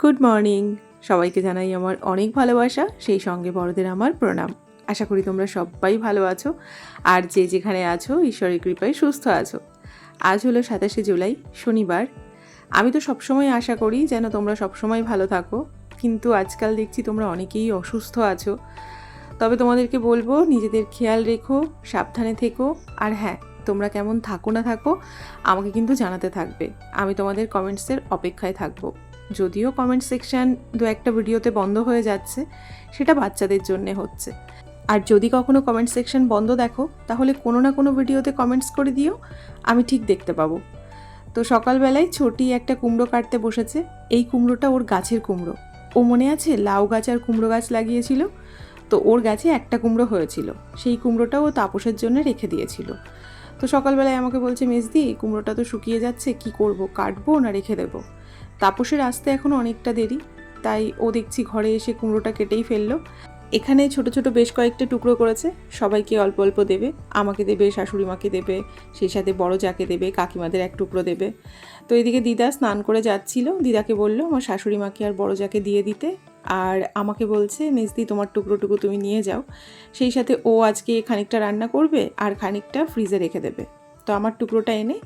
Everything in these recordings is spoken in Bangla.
গুড মর্নিং সবাইকে জানাই আমার অনেক ভালোবাসা, সেই সঙ্গে বড়দের আমার প্রণাম। আশা করি তোমরা সবাই ভালো আছো আর যে যেখানে আছো, ঈশ্বরের কৃপায় সুস্থ আছো। আজ হলো সাতাশে জুলাই, শনিবার। আমি তো সবসময় আশা করি যেন তোমরা সবসময় ভালো থাকো, কিন্তু আজকাল দেখছি তোমরা অনেকেই অসুস্থ আছো। তবে তোমাদেরকে বলব, নিজেদের খেয়াল রেখো, সাবধানে থেকো। আর হ্যাঁ তোমরা কেমন থাকো না থাকো, আমাকে কিন্তু জানাতে থাকবে। আমি তোমাদের কমেন্টসের অপেক্ষায় থাকব। যদিও কমেন্ট সেকশন দু একটা ভিডিওতে বন্ধ হয়ে যাচ্ছে, সেটা বাচ্চাদের জন্যে হচ্ছে। আর যদি কখনো কমেন্ট সেকশন বন্ধ দেখো, তাহলে কোনো না কোনো ভিডিওতে কমেন্টস করে দিও, আমি ঠিক দেখতে পাবো। তো সকালবেলায় ছোটি একটা কুমড়ো কাটতে বসেছে, এই কুমড়োটা ওর গাছের কুমড়ো। ও মনে আছে লাউ গাছ আর কুমড়ো গাছ লাগিয়েছিল, তো ওর গাছে একটা কুমড়ো হয়েছিল, সেই কুমড়োটা ও তাপসের জন্য রেখে দিয়েছিল। তো সকালবেলায় আমাকে বলছে, মেজদি, কুমড়োটা তো শুকিয়ে যাচ্ছে, কি করব, কাটবো না রেখে দেবো? তাপসের আসতে এখনও অনেকটা দেরি, তাই ও দেখছি ঘরে এসে কুমড়োটা কেটেই ফেলল। এখানে ছোট ছোট বেশ কয়েকটা টুকরো করেছে, সবাইকে অল্প অল্প দেবে, আমাকে দেবে, শাশুড়ি মাকে দেবে, সেই সাথে বড় যাকে দেবে, কাকিমাদের এক টুকরো দেবে। তো এদিকে দিদা স্নান করে যাচ্ছিল, দিদাকে বলল, আমার শাশুড়ি মাকে আর বড় যাকে দিয়ে দিতে। আর আমাকে বলছে, মেজদি, তোমার টুকরো টুকরোটুকু তুমি নিয়ে যাও। সেই সাথে ও আজকে খানিকটা রান্না করবে আর খানিকটা ফ্রিজে রেখে দেবে। তো আমার টুকরোটা এনে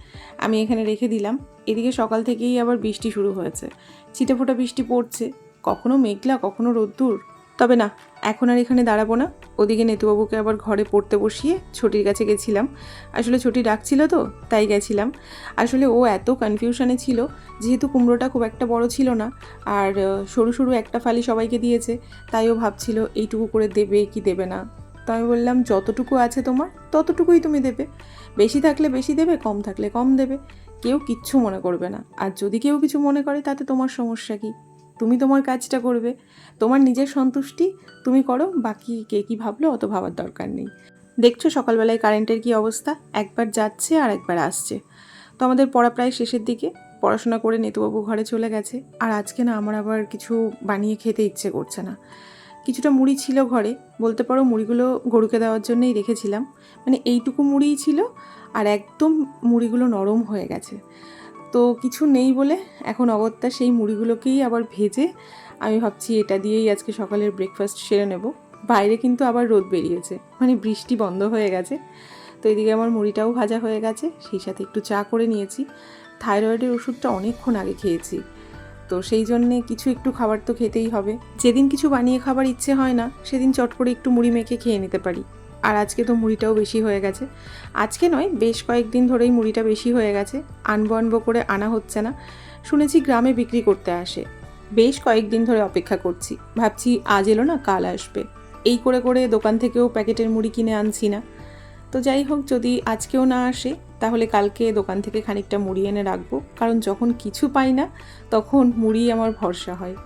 আমি এখানে রেখে দিলাম। এদিকে সকাল থেকেই আবার বৃষ্টি শুরু হয়েছে। ছিটেফোঁটা বৃষ্টি পড়ছে। কখনো মেঘলা, কখনো রোদ্দুর। তবে না, এখন আর এখানে দাঁড়াবো না। ওদিকে নেতুবাবুকে আবার ঘরে পড়তে বসিয়ে ছুটির কাছে গেছিলাম। আসলে ছুটি ডাকছিল তো, তাই গেছিলাম। আসলে ও এত কনফিউশনে ছিল, যেহেতু কুমড়োটা খুব একটা বড় ছিল না, আর সরু সরু একটা ফালি সবাইকে দিয়েছে। তাই ও ভাবছিল, এইটুকু করে দেবে কি দেবে না? তো আমি বললাম, যতটুকু আছে তোমার, ততটুকুই তুমি দেবে। বেশি থাকলে বেশি দেবে, কম থাকলে কম দেবে। কেউ কিচ্ছু মনে করবে না। আর যদি কেউ কিছু মনে করে, তাতে তোমার সমস্যা কি? তুমি তোমার কাজটা করবে। তোমার নিজের সন্তুষ্টি তুমি করো, বাকি কে কী ভাবলো, অত ভাবার দরকার নেই। দেখছ সকালবেলায় কারেন্টের কি অবস্থা? একবার যাচ্ছে আর একবার আসছে। তো আমাদের পড়া প্রায় শেষের দিকে। পড়াশোনা করে নেতুবাবু ঘরে চলে গেছে। আর আজকে না, আমার আবার কিছু বানিয়ে খেতে ইচ্ছে করছে না। কিছুটা মুড়ি ছিল ঘরে, বলতে পারো মুড়িগুলো গরুকে দেওয়ার জন্যই রেখেছিলাম। মানে এইটুকু মুড়িই ছিল আর একদম মুড়িগুলো নরম হয়ে গেছে। তো কিছু নেই বলে এখন অগত্যা সেই মুড়িগুলোকেই আবার ভেজে আমি ভাবছি এটা দিয়েই আজকে সকালের ব্রেকফাস্ট সেরে নেব। বাইরে কিন্তু আবার রোদ বেরিয়েছে মানে বৃষ্টি বন্ধ হয়ে গেছে। তো এদিকে আমার মুড়িটাও ভাজা হয়ে গেছে, সেই সাথে একটু চা করে নিয়েছি। থাইরয়েডের ওষুধটা অনেকক্ষণ আগে খেয়েছি। তো সেই জন্যে কিছু একটু খাবার তো খেতেই হবে। যেদিন কিছু বানিয়ে খাবার ইচ্ছে হয় না, সেদিন চট করে একটু মুড়ি মেখে খেয়ে নিতে পারি। আর আজকে তো মুড়িটাও বেশি হয়ে গেছে। আজকে নয়, বেশ কয়েকদিন ধরেই মুড়িটা বেশি হয়ে গেছে। আনব আনব করে আনা হচ্ছে না। শুনেছি গ্রামে বিক্রি করতে আসে। বেশ কয়েকদিন ধরে অপেক্ষা করছি। ভাবছি আজ এলো না, কাল আসবে। এই করে করে দোকান থেকেও প্যাকেটের মুড়ি কিনে আনছি না। তো যাই হোক, যদি আজকেও না আসে তাহলে কালকে দোকান থেকে খানিকটা মুড়ি এনে রাখব। কারণ যখন কিছু পাই না, তখন মুড়ি আমার ভরসা হয়।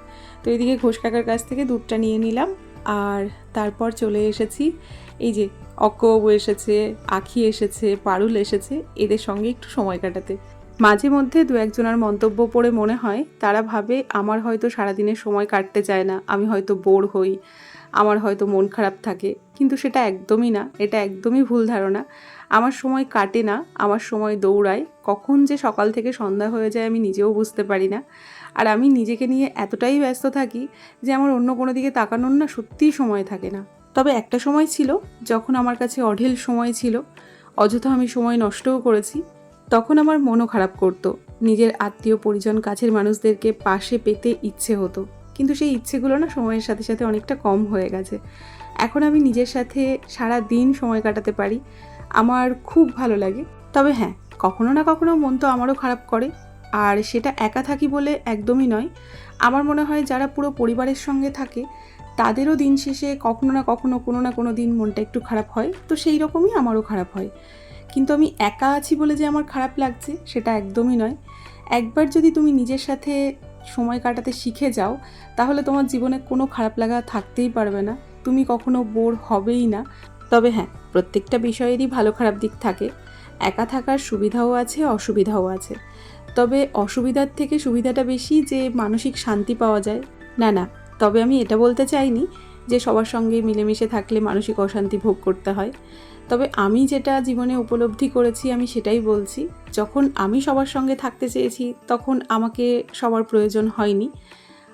তো এদিকে ঘোষ কাকার কাছ থেকে দুধটা নিয়ে নিলাম। আর তারপর চলে এসেছি। এই যে অক্কবাবু এসেছে, আখি এসেছে, পারুল এসেছে, এদের সঙ্গে একটু সময় কাটাতে। মাঝে মধ্যে দু একজনের মন্তব্য পড়ে মনে হয়, তারা ভাবে আমার হয়তো সারাদিনের সময় কাটতে চায় না, আমি হয়তো বোর হই, আমার হয়তো মন খারাপ থাকে। কিন্তু সেটা একদমই না, এটা একদমই ভুল ধারণা। আমার সময় কাটে না, আমার সময় দৌড়ায়। কখন যে সকাল থেকে সন্ধ্যা হয়ে যায় আমি নিজেও বুঝতে পারি না। আর আমি নিজেকে নিয়ে এতটাই ব্যস্ত থাকি যে আমার অন্য কোনো দিকে তাকানোর না সত্যিই সময় থাকে না। তবে একটা সময় ছিল যখন আমার কাছে অঢেল সময় ছিল, অযথা আমি সময় নষ্টও করেছি। তখন আমার মনও খারাপ করতো। নিজের আত্মীয় পরিজন কাছের মানুষদেরকে পাশে পেতে ইচ্ছে হতো। কিন্তু সেই ইচ্ছেগুলো না সময়ের সাথে সাথে অনেকটা কম হয়ে গেছে। এখন আমি নিজের সাথে সারা দিন সময় কাটাতে পারি। আমার খুব ভালো লাগে। তবে হ্যাঁ কখনো না কখনো মন তো আমারও খারাপ করে। আর সেটা একা থাকি বলে একদমই নয়। আমার মনে হয় যারা পুরো পরিবারের সঙ্গে থাকে, তাদেরও দিন শেষে কখনো না কখনো কোনো না কোনো দিন মনটা একটু খারাপ হয়। তো সেই রকমই আমারও খারাপ হয়। কিন্তু আমি একা আছি বলে যে আমার খারাপ লাগছে, সেটা একদমই নয়। একবার যদি তুমি নিজের সাথে সময় কাটাতে শিখে যাও, তাহলে তোমার জীবনে কোনো খারাপ লাগা থাকতেই পারবে না। তুমি কখনো বোর হবেই না। তবে হ্যাঁ প্রত্যেকটা বিষয়েরই ভালো খারাপ দিক থাকে। একা থাকার সুবিধাও আছে, অসুবিধাও আছে। তবে অসুবিধার থেকে সুবিধাটা বেশি যে মানসিক শান্তি পাওয়া যায়। না না, তবে আমি এটা বলতে চাইনি যে সবার সঙ্গে মিলেমিশে থাকলে মানসিক অশান্তি ভোগ করতে হয়। তবে আমি যেটা জীবনে উপলব্ধি করেছি, আমি সেটাই বলছি। যখন আমি সবার সঙ্গে থাকতে চেয়েছি, তখন আমাকে সবার প্রয়োজন হয়নি।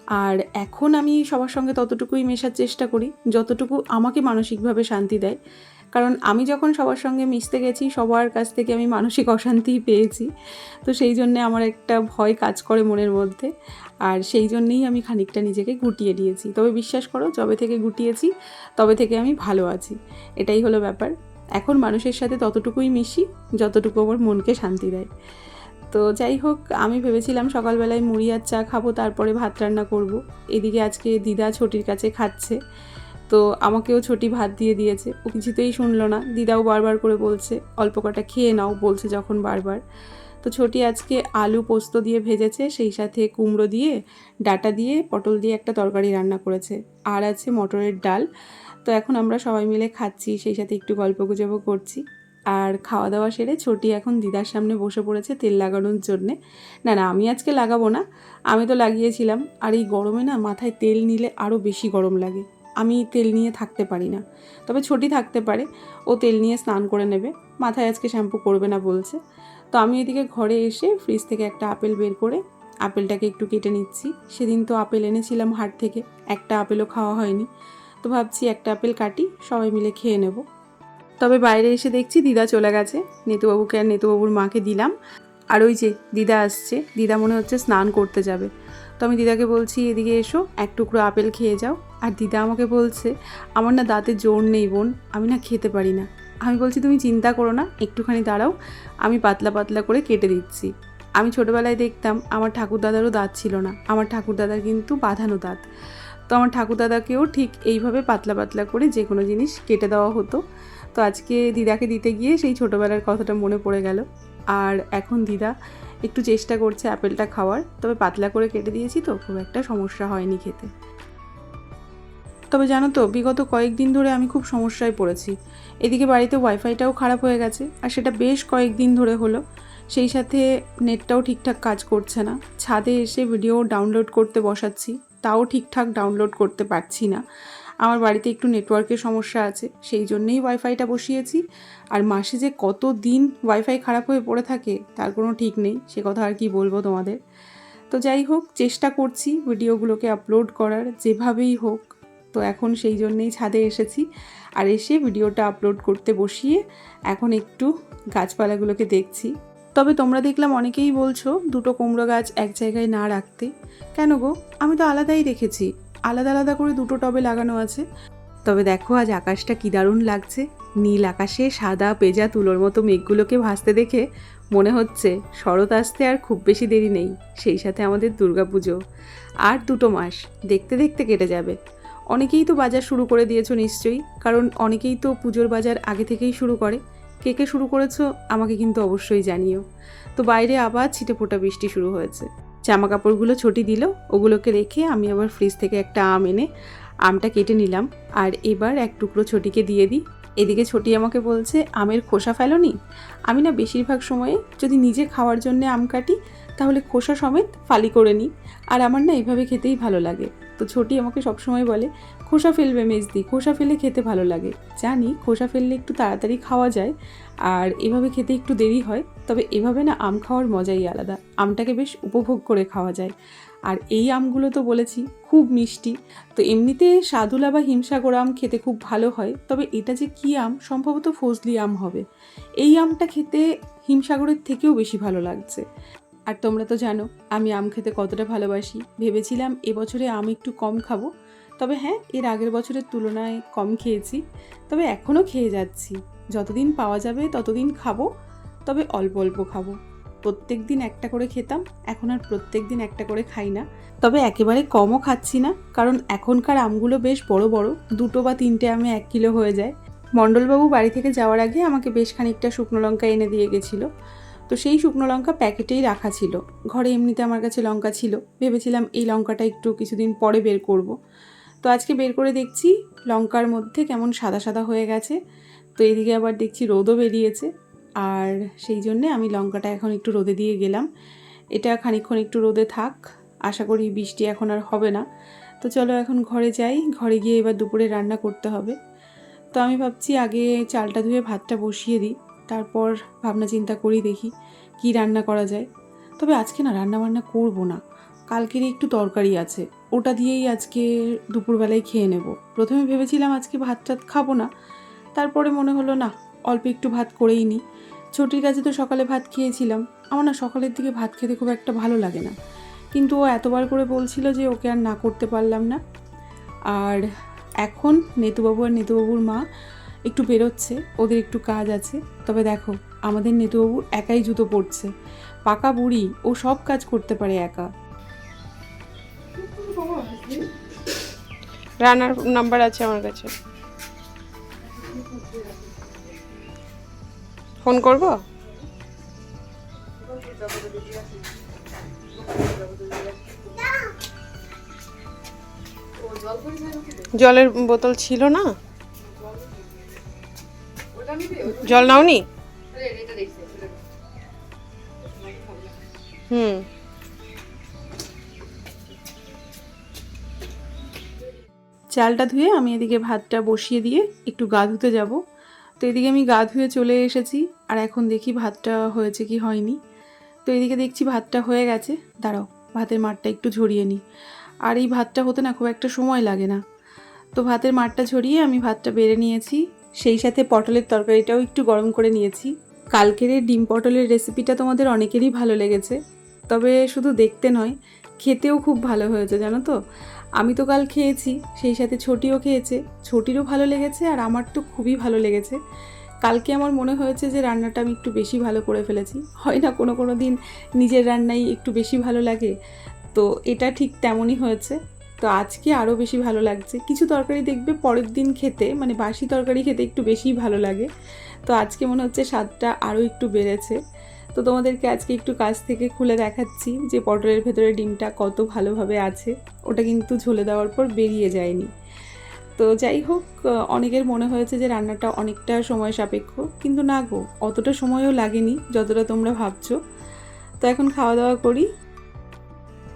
আর এখন আমি সবার সঙ্গে ততটুকুই মেশার চেষ্টা করি, যতটুকু আমাকে মানসিকভাবে শান্তি দেয়। কারণ আমি যখন সবার সঙ্গে মিশতে গেছি, সবার কাছ থেকে আমি মানসিক অশান্তিই পেয়েছি। তো সেই জন্যে আমার একটা ভয় কাজ করে মনের মধ্যে। আর সেই জন্যেই আমি খানিকটা নিজেকে গুটিয়ে দিয়েছি। তবে বিশ্বাস করো, যবে থেকে গুটিয়েছি, তবে থেকে আমি ভালো আছি। এটাই হলো ব্যাপার। এখন মানুষের সাথে ততটুকুই মিশি, যতটুকু আমার মনকে শান্তি দেয়। তো যাই হোক, আমি ভেবেছিলাম সকালবেলায় মুড়ি আর চা খাব, তারপরে ভাত রান্না করব। এদিকে আজকে দিদা ছোটির কাছে খাচ্ছে। তো আমাকেও ছোটি ভাত দিয়ে দিয়েছে। ও কিছুতেই শুনলো না। দিদাও বারবার করে বলছে, অল্প কটা খেয়ে নাও, বলছে যখন বারবার। তো ছোটি আজকে আলু পোস্ত দিয়ে ভেজেছে, সেই সাথে কুমড়ো দিয়ে, ডাটা দিয়ে, পটল দিয়ে একটা তরকারি রান্না করেছে। আর আছে মটরের ডাল। তো এখন আমরা সবাই মিলে খাচ্ছি, সেই সাথে একটু গল্প গুজবও করছি। আর খাওয়া দাওয়া সেরে ছোটি এখন দিদার সামনে বসে পড়েছে তেল লাগানোর জন্যে। না না, আমি আজকে লাগাবো না। আমি তো লাগিয়েছিলাম। আর এই গরমে না মাথায় তেল নিলে আরও বেশি গরম লাগে। আমি তেল নিয়ে থাকতে পারি না। তবে ছোটি থাকতে পারে। ও তেল নিয়ে স্নান করে নেবে। মাথায় আজকে শ্যাম্পু করবে না বলছে। তো আমি এদিকে ঘরে এসে ফ্রিজ থেকে একটা আপেল বের করে আপেলটাকে একটু কেটে নিচ্ছি। সেদিন তো আপেল এনেছিলাম হাট থেকে। একটা আপেলও খাওয়া হয়নি। তো ভাবছি একটা আপেল কাটি সবাই মিলে খেয়ে নেব। তবে বাইরে এসে দেখছি দিদা চলে গেছে। নেতুবাবুকে আর নেতুবাবুর মাকে দিলাম। আর ওই যে দিদা আসছে, দিদা মনে হচ্ছে স্নান করতে যাবে। তো আমি দিদাকে বলছি, এদিকে এসো, এক টুকরো আপেল খেয়ে যাও। আর দিদা আমাকে বলছে, আমার না দাঁতে জোর নেই বোন, আমি না খেতে পারি না। আমি বলছি, তুমি চিন্তা করো না, একটুখানি দাঁড়াও, আমি পাতলা পাতলা করে কেটে দিচ্ছি। আমি ছোটোবেলায় দেখতাম, আমার ঠাকুরদাদারও দাঁত ছিল না, আমার ঠাকুরদাদার কিন্তু বাঁধানো দাঁত। তো আমার ঠাকুরদাদাকেও ঠিক এইভাবে পাতলা পাতলা করে যে কোনো জিনিস কেটে দেওয়া হতো। তো আজকে দিদাকে দিতে গিয়ে সেই ছোটোবেলার কথাটা মনে পড়ে গেল। আর এখন দিদা একটু চেষ্টা করছে অ্যাপেলটা খাওয়ার, তবে পাতলা করে কেটে দিয়েছি তো, খুব একটা সমস্যা হয়নি খেতে। তবে জানো তো, বিগত কয়েকদিন ধরে আমি খুব সমস্যায় পড়েছি। এদিকে বাড়িতে ওয়াইফাইটাও খারাপ হয়ে গেছে, আর সেটা বেশ কয়েকদিন ধরে হলো। সেই সাথে নেটটাও ঠিকঠাক কাজ করছে না। ছাদে এসে ভিডিও ডাউনলোড করতে বসাচ্ছি, তাও ঠিকঠাক ডাউনলোড করতে পারছি না। আমার বাড়িতে একটু নেটওয়ার্কের সমস্যা আছে, সেই জন্যেই ওয়াইফাইটা বসিয়েছি। আর মাসে যে কত দিন ওয়াইফাই খারাপ হয়ে পড়ে থাকে, তার কোনো ঠিক নেই, সে কথা আর কি বলব তোমাদের। তো যাই হোক, চেষ্টা করছি ভিডিওগুলোকে আপলোড করার, যেভাবেই হোক। তো এখন সেই জন্যেই ছাদে এসেছি। আর এসে ভিডিওটা আপলোড করতে বসিয়ে এখন একটু গাছপালাগুলোকে দেখছি। তবে তোমরা দেখলাম অনেকেই বলছো, দুটো কুমড়ো গাছ এক জায়গায় না রাখতে। কেন গো? আমি তো আলাদাই রেখেছি আলাদা আলাদা করে দুটো টবে লাগানো আছে। তবে দেখো আজ আকাশটা কী দারুণ লাগছে। নীল আকাশে সাদা পেজা তুলোর মতো মেঘগুলোকে ভাসতে দেখে মনে হচ্ছে শরৎ আসতে আর খুব বেশি দেরি নেই, সেই সাথে আমাদের দুর্গাপুজো। আর দুটো মাস, দেখতে দেখতে কেটে যাবে। অনেকেই তো বাজার শুরু করে দিয়েছ নিশ্চয়ই, কারণ অনেকেই তো পুজোর বাজার আগে থেকেই শুরু করে। কে কে শুরু করেছ আমাকে কিন্তু অবশ্যই জানিও। তো বাইরে আবার ছিটে ফোটা বৃষ্টি শুরু হয়েছে। জামা কাপড়গুলো ছটি দিল, ওগুলোকে রেখে আমি আবার ফ্রিজ থেকে একটা আম এনে আমটা কেটে নিলাম। আর এবার এক টুকরো ছটিকে দিয়ে দিই। এদিকে ছোটি আমাকে বলছে, আমের খোসা ফেলোনি? আমি না বেশিরভাগ সময়ে যদি নিজে খাওয়ার জন্য আম কাটি, তাহলে খোসা সমেত ফালি করে নিই। আর আমার না এইভাবে খেতেই ভালো লাগে। তো ছোটি আমাকে সবসময় বলে, খোসা ফেলবে মেজদি, খোসা ফেলে খেতে ভালো লাগে। জানি খোসা ফেললে একটু তাড়াতাড়ি খাওয়া যায়, আর এভাবে খেতে একটু দেরি হয়। তবে এভাবে না আম খাওয়ার মজাই আলাদা। আমটাকে বেশ উপভোগ করে খাওয়া যায়। আর এই আমগুলো তো বলেছি, খুব মিষ্টি। তো এমনিতে সাদুলা বা হিমসাগর আম খেতে খুব ভালো হয়, তবে এটা যে কী আম, সম্ভবত ফজলি আম হবে। এই আমটা খেতে হিমসাগরের থেকেও বেশি ভালো লাগছে। আর তোমরা তো জানো, আমি আম খেতে কতটা ভালোবাসি। ভেবেছিলাম এবছরে আম একটু কম খাব, তবে হ্যাঁ এর আগের বছরের তুলনায় কম খেয়েছি। তবে এখনও খেয়ে যাচ্ছি। যতদিন পাওয়া যাবে, ততদিন খাব। তবে অল্প অল্প খাব। প্রত্যেক দিন একটা করে খেতাম, এখন আর প্রত্যেক দিন একটা করে খাই না। তবে একেবারে কমও খাচ্ছি না, কারণ এখনকার আমগুলো বেশ বড় বড়, দুটো বা তিনটে আমে এক কিলো হয়ে যায়। মণ্ডলবাবু বাড়ি থেকে যাওয়ার আগে আমাকে বেশ খানিকটা শুকনো লঙ্কা এনে দিয়ে গেছিল। তো সেই শুকনো লঙ্কা প্যাকেটেই রাখা ছিল। ঘরে এমনিতে আমার কাছে লঙ্কা ছিল। ভেবেছিলাম এই লঙ্কাটা একটু কিছুদিন পরে বের করব। তো আজকে বের করে দেখছি লঙ্কার মধ্যে কেমন সাদা সাদা হয়ে গেছে। তো এদিকে আবার দেখছি রোদও বেরিয়েছে। আর সেই জন্যে আমি লঙ্কাটা এখন একটু রোদে দিয়ে গেলাম। এটা খানিকক্ষণ একটু রোদে থাক, আশা করি বৃষ্টি এখন আর হবে না। তো চলো এখন ঘরে যাই, ঘরে গিয়ে এবার দুপুরে রান্না করতে হবে। তো আমি ভাবছি আগে চালটা ধুয়ে ভাতটা বসিয়ে দিই, তারপর ভাবনা চিন্তা করি দেখি কি রান্না করা যায়। তবে আজকে না রান্না বান্না করব না, কালকেরই একটু তরকারি আছে, ওটা দিয়েই আজকে দুপুরবেলায় খেয়ে নেব। প্রথমে ভেবেছিলাম আজকে ভাত টাত খাব না, তারপরে মনে হলো না অল্প একটু ভাত করেই নিই। ছোটির কাছে তো সকালে ভাত খেয়েছিলাম। আমার না সকালের দিকে ভাত খেতে খুব একটা ভালো লাগে না। কিন্তু ও এতবার করে বলছিল যে ওকে আর না করতে পারলাম না। আর এখন নেতুবাবু আর নেতুবাবুর মা একটু বেরোচ্ছে, ওদের একটু কাজ আছে। তবে দেখো, আমাদের নেতুবাবু একাই জুতো পড়ছে পাকা বুড়ি, ও সব কাজ করতে পারে একা। রানার নাম্বার আছে আমার কাছে। ফোন করব? জলের বোতল ছিল না? জল নাওনি? হুম। চালটা ধুয়ে আমি এদিকে ভাতটা বসিয়ে দিয়ে একটু গা ধুতে যাব। তো এদিকে আমি গা ধুয়ে চলে এসেছি, আর এখন দেখি ভাতটা হয়েছে কি হয়নি। তো এদিকে দেখছি ভাতটা হয়ে গেছে। দাঁড়াও, ভাতের মাঠটা একটু ঝরিয়ে নিই। আর এই ভাতটা হতে না খুব একটা সময় লাগে না। তো ভাতের মাঠটা ঝরিয়ে আমি ভাতটা বেড়ে নিয়েছি। সেই সাথে পটলের তরকারিটাও একটু গরম করে নিয়েছি। কালকের ডিম পটলের রেসিপিটা তোমাদের অনেকেরই ভালো লেগেছে। তবে শুধু দেখতে নয়, খেতেও খুব ভালো হয়েছে, জানো তো? আমি তো কাল খেয়েছি, সেই সাথে ছোটিও খেয়েছে। ছোটিরও ভালো লেগেছে আর আমার তো খুবই ভালো লেগেছে। কালকে আমার মনে হয়েছে যে রান্নাটা আমি একটু বেশি ভালো করে ফেলেছি। হয় না কোনো কোনো দিন নিজের রান্নাই একটু বেশি ভালো লাগে। তো এটা ঠিক তেমনই হয়েছে। তো আজকে আরও বেশি ভালো লাগছে। কিছু তরকারি দেখবে পরের দিন খেতে মানে বাসি তরকারি খেতে একটু বেশিই ভালো লাগে। তো আজকে মনে হচ্ছে স্বাদটা আরও একটু বেড়েছে। তো তোমাদেরকে আজকে একটু কাছ থেকে খুলে দেখাচ্ছি যে পটলের ভেতরে ডিমটা কত ভালোভাবে আছে। ওটা কিন্তু ঝুলে দেওয়ার পর বেরিয়ে যায়নি। তো যাই হোক, অনেকের মনে হয়েছে যে রান্নাটা অনেকটা সময় সাপেক্ষ, কিন্তু না গো, অতটা সময়ও লাগেনি যতটা তোমরা ভাবছ। তো এখন খাওয়া দাওয়া করি।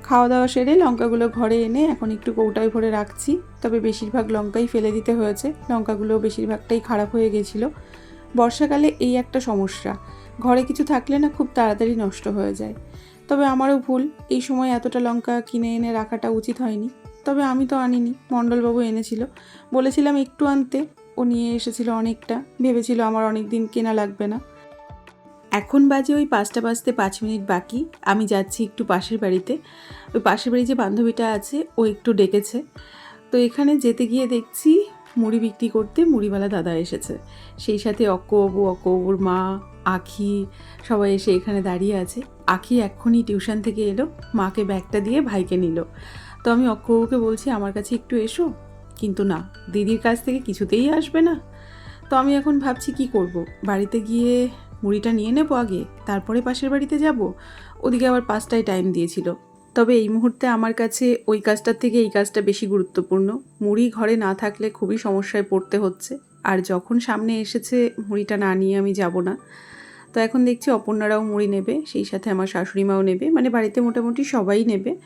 খাওয়া দাওয়া সেরে লঙ্কাগুলো ঘরে এনে এখন একটু কৌটায় ভরে রাখছি। তবে বেশিরভাগ লঙ্কাই ফেলে দিতে হয়েছে। লঙ্কাগুলো বেশিরভাগটাই খারাপ হয়ে গেছিল। বর্ষাকালে এই একটা সমস্যা। ঘরে কিছু থাকলে না খুব তাড়াতাড়ি নষ্ট হয়ে যায়। তবে আমারও ভুল, এই সময় এতটা লঙ্কা কিনে এনে রাখাটা উচিত হয়নি। তবে আমি তো আনিনি, মণ্ডলবাবু এনেছিল। বলেছিলাম একটু আনতে, ও নিয়ে এসেছিল অনেকটা, ভেবেছিল আমার অনেক দিন কেনা লাগবে না। এখন বাজে ওই পাঁচটা বাজতে পাঁচ মিনিট বাকি, আমি যাচ্ছি একটু পাশের বাড়িতে। ওই পাশের বাড়ি যে বান্ধবীটা আছে, ও একটু ডেকেছে। তো এখানে যেতে গিয়ে দেখছি মুড়ি বিক্রি করতে মুড়িওয়ালা দাদা এসেছে। সেই সাথে অক্কবাবু অক্কবাবুর মা, আখি সবাই এসে এখানে দাঁড়িয়ে আছে। আখি এক্ষুনি টিউশন থেকে এলো, মাকে ব্যাগটা দিয়ে ভাইকে নিল। তো আমি অক্কবাবুকে বলছি, আমার কাছে একটু এসো। কিন্তু না, দিদির কাছ থেকে কিছুতেই আসবে না। তো আমি এখন ভাবছি কি করব? বাড়িতে গিয়ে মুড়িটা নিয়ে নেব আগে, তারপরে পাশের বাড়িতে যাব? ওদিকে আবার পাঁচটায় টাইম দিয়েছিল। তবে এই মুহূর্তে আমার কাছে ওই কাজটার থেকে এই কাজটা বেশি গুরুত্বপূর্ণ। মুড়ি ঘরে না থাকলে খুবই সমস্যায় পড়তে হচ্ছে। আর যখন সামনে এসেছে, মুড়িটা না নিয়ে আমি যাব না। তো এখন দেখছি অপর্ণারাও মুড়ি নেবে, সেই সাথে আমার শাশুড়ি মাও নেবে। মানে বাড়িতে মোটামুটি সবাই নেবে।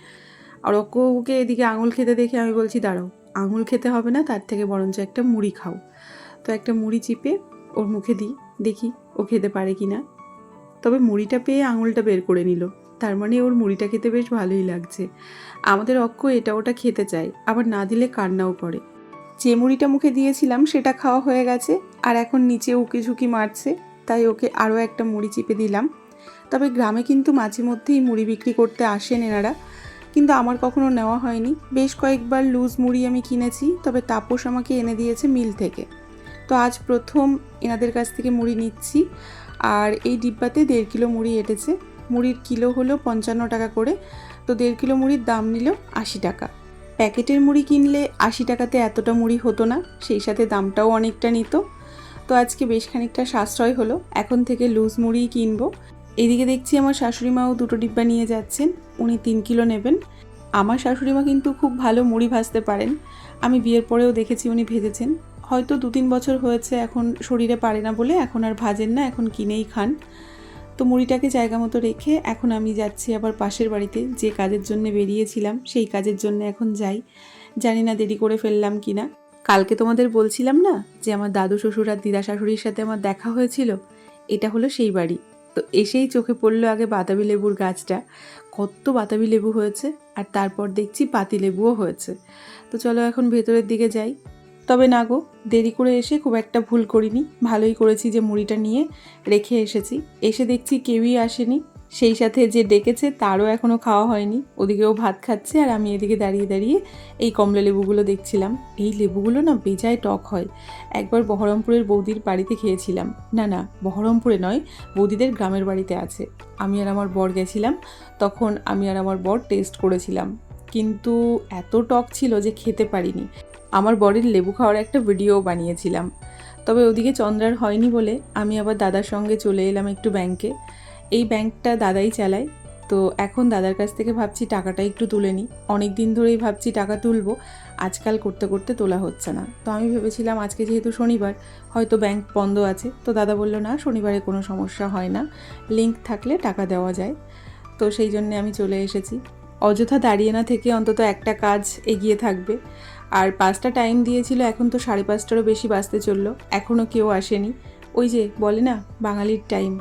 আর অক্কুকে এদিকে আঙুল খেতে দেখে আমি বলছি, দাঁড়াও, আঙুল খেতে হবে না, তার থেকে বরঞ্চ একটা মুড়ি খাও। তো একটা মুড়ি চিপে ওর মুখে দিই, দেখি ও খেতে পারে কি না তবে মুড়িটা পেয়ে আঙুলটা বের করে নিল। তার মানে ওর মুড়িটা খেতে বেশ ভালোই লাগছে। আমাদের অক্ষ এটা ওটা খেতে চায়, আবার না দিলে কান্নাও করে। যে মুড়িটা মুখে দিয়েছিলাম সেটা খাওয়া হয়ে গেছে, আর এখন নিচে উকি ঝুঁকি মারছে, তাই ওকে আরও একটা মুড়ি চিপে দিলাম। তবে গ্রামে কিন্তু মাঝে মধ্যেই মুড়ি বিক্রি করতে আসেন এনারা, কিন্তু আমার কখনো নেওয়া হয়নি। বেশ কয়েকবার লুজ মুড়ি আমি কিনেছি, তবে তাপস আমাকে এনে দিয়েছে মিল থেকে। তো আজ প্রথম এনাদের কাছ থেকে মুড়ি নিচ্ছি, আর এই ডিব্বাতে দেড় কিলো মুড়ি এঁটেছে। মুড়ির কিলো হলো পঞ্চান্ন টাকা করে। তো দেড় কিলো মুড়ির দাম নিল আশি টাকা। প্যাকেটের মুড়ি কিনলে আশি টাকাতে এতটা মুড়ি হতো না, সেই সাথে দামটাও অনেকটা নিত। তো আজকে বেশ খানিকটা সাশ্রয় হলো, এখন থেকে লুজ মুড়িই কিনবো। এদিকে দেখছি আমার শাশুড়ি মাও দুটো ডিব্বা নিয়ে যাচ্ছেন, উনি তিন কিলো নেবেন। আমার শাশুড়ি মা কিন্তু খুব ভালো মুড়ি ভাজতে পারেন। আমি বিয়ের পরেও দেখেছি উনি ভেজেছেন। হয়তো দু তিন বছর হয়েছে, এখন শরীরে পারে না বলে এখন আর ভাজেন না, এখন কিনেই খান। তো মুড়িটাকে জায়গা মতো রেখে এখন আমি যাচ্ছি আবার পাশের বাড়িতে। যে কাজের জন্য বেরিয়েছিলাম, সেই কাজের জন্য এখন যাই। জানি না দেরি করে ফেললাম কি না। কালকে তোমাদের বলছিলাম না যে আমার দাদু শ্বশুর আর দিদা শাশুড়ির সাথে আমার দেখা হয়েছিল? এটা হলো সেই বাড়ি। তো এসেই চোখে পড়ল আগে বাতাবি লেবুর গাছটা। কত বাতাবি লেবু হয়েছে, আর তারপর দেখছি পাতিলেবুও হয়েছে। তো চলো এখন ভেতরের দিকে যাই। তবে না গো, দেরি করে এসে খুব একটা ভুল করিনি। ভালোই করেছি যে মুড়িটা নিয়ে রেখে এসেছি। এসে দেখছি কেউই আসেনি। সেই সাথে যে ডেকেছে তারও এখনও খাওয়া হয়নি। ওদিকেও ভাত খাচ্ছে আর আমি এদিকে দাঁড়িয়ে দাঁড়িয়ে এই কমলা লেবুগুলো দেখছিলাম। এই লেবুগুলো না বেজায় টক হয়। একবার বহরমপুরের বৌদির বাড়িতে খেয়েছিলাম। না না, বহরমপুরে নয়, বৌদিদের গ্রামের বাড়িতে আছে। আমি আর আমার বর গেছিলাম। তখন আমি আর আমার বর টেস্ট করেছিলাম। কিন্তু এত টক ছিল যে খেতে পারিনি। আমার বরের লেবু খাওয়ার একটা ভিডিও বানিয়েছিলাম। তবে ওদিকে চন্দ্রার হয়নি বলে আমি আবার দাদার সঙ্গে চলে এলাম একটু ব্যাংকে এই ব্যাংকটা দাদাই চালায়, তো এখন দাদার কাছ থেকে ভাবছি টাকাটা একটু তুলে নিই। অনেক দিন ধরেই ভাবছি টাকা তুলবো, আজকাল করতে করতে তোলা হচ্ছে না। তো আমি ভেবেছিলাম আজকে যেহেতু শনিবার, হয়তো ব্যাংক বন্ধ আছে। তো দাদা বলল, না, শনিবারে কোনো সমস্যা হয় না। লিঙ্ক থাকলে টাকা দেওয়া যায়। তো সেই জন্যে আমি চলে এসেছি। অযথা দাঁড়িয়ে না থেকে অন্তত একটা কাজ এগিয়ে থাকবে। আর পাঁচটা টাইম দিয়েছিল, এখন তো সাড়ে পাঁচটারও বেশি বাজতে চলল। এখনও কেউ আসেনি। ওই যে, বলে না, বাঙালির টাইম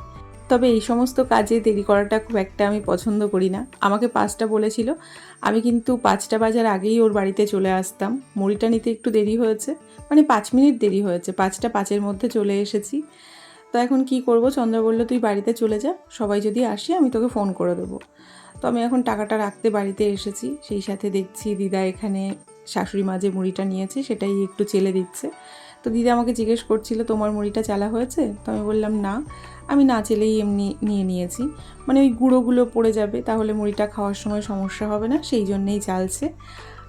তবে এই সমস্ত কাজে দেরি করাটা খুব একটা আমি পছন্দ করি না। আমাকে পাঁচটা বলেছিল। আমি কিন্তু পাঁচটা বাজার আগেই ওর বাড়িতে চলে আসতাম। মুড়িটা নিতে একটু দেরি হয়েছে। মানে পাঁচ মিনিট দেরি হয়েছে। পাঁচটা পাঁচের মধ্যে চলে এসেছি। তো এখন কি করব? চন্দ্র বলল, তুই বাড়িতে চলে যা। সবাই যদি আসি, আমি তোকে ফোন করে দেবো। তো আমি এখন টাকাটা রাখতে বাড়িতে এসেছি। সেই সাথে দেখছি দিদা এখানে শাশুড়ি মা যে মুড়িটা নিয়েছে সেটাই একটু চেলে দিচ্ছে। তো দিদি আমাকে জিজ্ঞেস করছিল, তোমার মুড়িটা চালা হয়েছে? তো আমি বললাম, না, আমি না চেলেই এমনি নিয়ে নিয়েছি। মানে ওই গুঁড়োগুলো পড়ে যাবে, তাহলে মুড়িটা খাওয়ার সময় সমস্যা হবে না, সেই জন্যেই চালছে।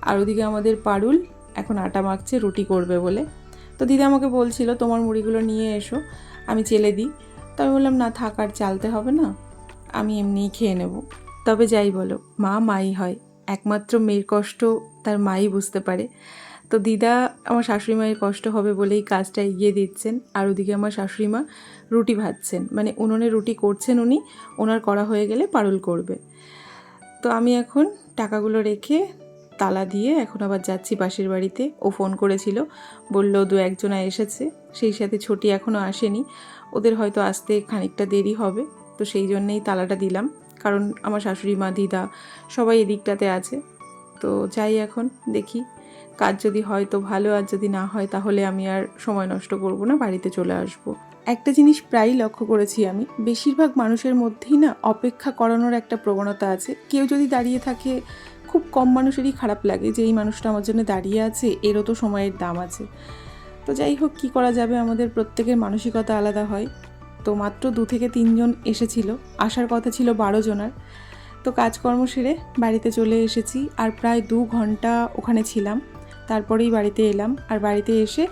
আর ওদিকে আমাদের পারুল এখন আটা মাখছে, রুটি করবে বলে। তো দিদি আমাকে বলছিল, তোমার মুড়িগুলো নিয়ে এসো, আমি চেলে দিই। তো আমি বললাম, না, থাক, আর চালতে হবে না, আমি এমনিই খেয়ে নেব। তবে যাই বলো, মা মাই হয়। একমাত্র মেয়ের কষ্ট তার মাই বুঝতে পারে। তো দিদা আমার শাশুড়ি মায়ের কষ্ট হবে বলেই কাজটা এগিয়ে দিচ্ছেন। আর ওদিকে আমার শাশুড়ি মা রুটি ভাজছেন। মানে উনুনে রুটি করছেন উনি, ওনার করা হয়ে গেলে পারুল করবে। তো আমি এখন টাকাগুলো রেখে তালা দিয়ে এখন আবার যাচ্ছি পাশের বাড়িতে। ও ফোন করেছিল, বলল দু একজনা এসেছে, সেই সাথে ছুটি এখনও আসেনি। ওদের হয়তো আসতে খানিকটা দেরি হবে। তো সেই জন্যেই তালাটা দিলাম। কারণ আমার শাশুড়ি মা, দিদা সবাই এদিকটাতে আছে। তো যাই এখন, দেখি কাজ যদি হয় তো ভালো, আর যদি না হয় তাহলে আমি আর সময় নষ্ট করব না, বাড়িতে চলে আসব। একটা জিনিস প্রায়ই লক্ষ্য করেছি আমি, বেশিরভাগ মানুষের মধ্যেই না অপেক্ষা করানোর একটা প্রবণতা আছে। কেউ যদি দাঁড়িয়ে থাকে, খুব কম মানুষেরই খারাপ লাগে যে এই মানুষটা আমার জন্য দাঁড়িয়ে আছে, এরও তো সময়ের দাম আছে। তো যাই হোক, কী করা যাবে আমাদের প্রত্যেকের মানসিকতা আলাদা হয়। তো মাত্র দু থেকে তিনজন এসেছিল। আসার কথা ছিল বারো জনার। তো কাজকর্ম সেরে বাড়িতে চলে এসেছি আর প্রায় দু ঘণ্টা ওখানে ছিলাম। তারপরেই বাড়িতে এলাম আর বাড়িতে এসে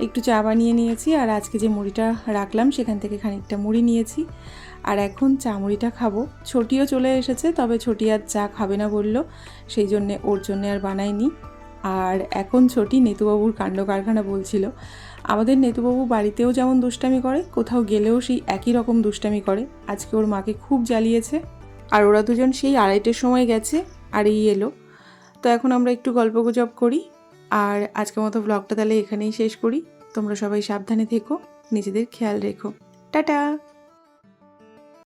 একটু চা বানিয়ে নিয়েছি আর আজকে যে মুড়িটা রাখলাম সেখান থেকে খানিকটা মুড়ি নিয়েছি। আর এখন চা মুড়িটা খাব। ছোটিও চলে এসেছে, তবে ছোটি আর চা খাবে না বলল। সেই জন্যে ওর জন্যে আর বানাইনি। আর এখন ছোটি নেতুবাবুর কাণ্ড কারখানা বলছিল। আমাদের নেতুবাবু বাড়িতেও যেমন দুষ্টামি করে, কোথাও গেলেও সেই একই রকম দুষ্টামি করে। আজকে ওর মাকে খুব জ্বালিয়েছে। আর ওরা দুজন সেই আড়াইটের সময় গেছে আর এই এলো। তো এখন আমরা একটু গল্প গুজব করি। আর আজকের মতো ব্লগটা তাহলে এখানেই শেষ করি। তোমরা সবাই সাবধানে থেকো, নিজেদের খেয়াল রেখো। টাটা!